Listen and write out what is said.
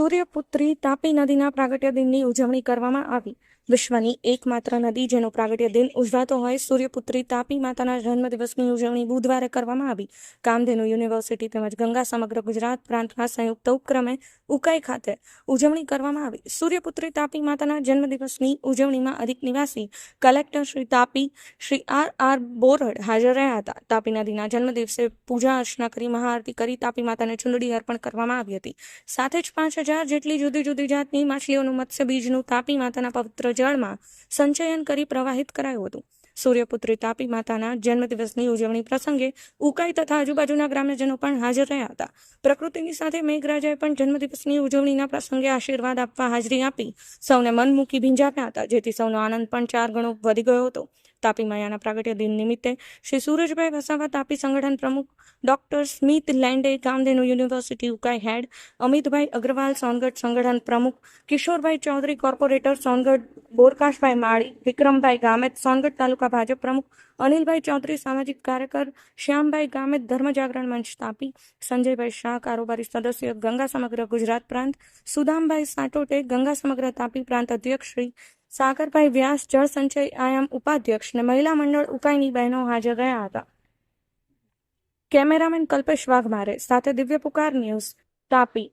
સૂર્યપુત્રી તાપી નદીના પ્રાગટ્ય દિનની ઉજવણી કરવામાં આવી. વિશ્વની એકમાત્ર નદી જેનો પ્રાગટ્ય દિન ઉજવાતો હોય, સૂર્યપુત્રી તાપી માતાના જન્મદિવસની ઉજવણી બુધવારે કરવામાં આવી. કામધેનુ યુનિવર્સિટી તેમજ ગંગા સમગ્ર ગુજરાત પ્રાંતના સંયુક્ત ઉપક્રમે ઉકાઈ ખાતે ઉજવણી કરવામાં આવી. સૂર્યપુત્રી તાપી માતાના જન્મદિવસની ઉજવણીમાં અધિક નિવાસી collector Shri Tapi, Shri R R Borad હાજર રહ્યા હતા. તાપી નદીના જન્મદિવસે પૂજા અર્ચના કરી, મહાઆરતી કરી તાપી માતાને ચુંદડી અર્પણ કરવામાં આવી હતી. સાથે જ પાંચ હજાર જેટલી જુદી જુદી જાતની માછલીઓનું મત્સ્ય બીજનું તાપી માતાના પવિત્ર જળમાં સંચયન કરી પ્રવાહિત કરાયું હતું. સૂર્યપુત્રી તાપી માતાના જન્મદિવસની ઉજવણી પ્રસંગે ઉકાઈ તથા આજુબાજુના ગ્રામ્યજનો પણ હાજર રહ્યા હતા. પ્રકૃતિની સાથે મેઘરાજાએ પણ જન્મદિવસની ઉજવણીના પ્રસંગે આશીર્વાદ આપવા હાજરી આપી સૌને મન મૂકી ભીંજાવ્યા હતા, જેથી સૌનો આનંદ પણ ચાર ગણો વધી ગયો હતો. તાપી માયાના પ્રાગટ્ય દિન નિમિત્તે શ્રી સુરજભાઈ વસાવા તાપી સંગઠન પ્રમુખ doctor Smit Lende Kamdhenu university Ukai head, Amitbhai Agrawal Songadh સંગઠન પ્રમુખ કિશોરભાઈ ચૌધરી કોર્પોરેટર સોનગઢ બોરકાશભાઈ માળી, વિક્રમભાઈ ગામેત સોનગઢ તાલુકા ભાજપ પ્રમુખ અનિલભાઈ ચૌધરી, સામાજિક કાર્યકર શ્યામભાઈ ગામે ધર્મ જાગરણ મંચ તાપી સંજયભાઈ શાહ, કારોબારી સદસ્ય, ગંગા સમગ્ર ગુજરાત પ્રાંત. સુદામભાઈ સાટોટે ગંગા સમગ્ર તાપી પ્રાંત અધ્યક્ષ શ્રી સાગરભાઈ વ્યાસ, જળ સંચય આયામ ઉપાધ્યક્ષ અને મહિલા મંડળ ઉકાઈની બહેનો હાજર રહ્યા હતા. કેમેરામેન કલ્પેશ વાઘમારે, સાથે દિવ્ય પુકાર ન્યૂઝ તાપી.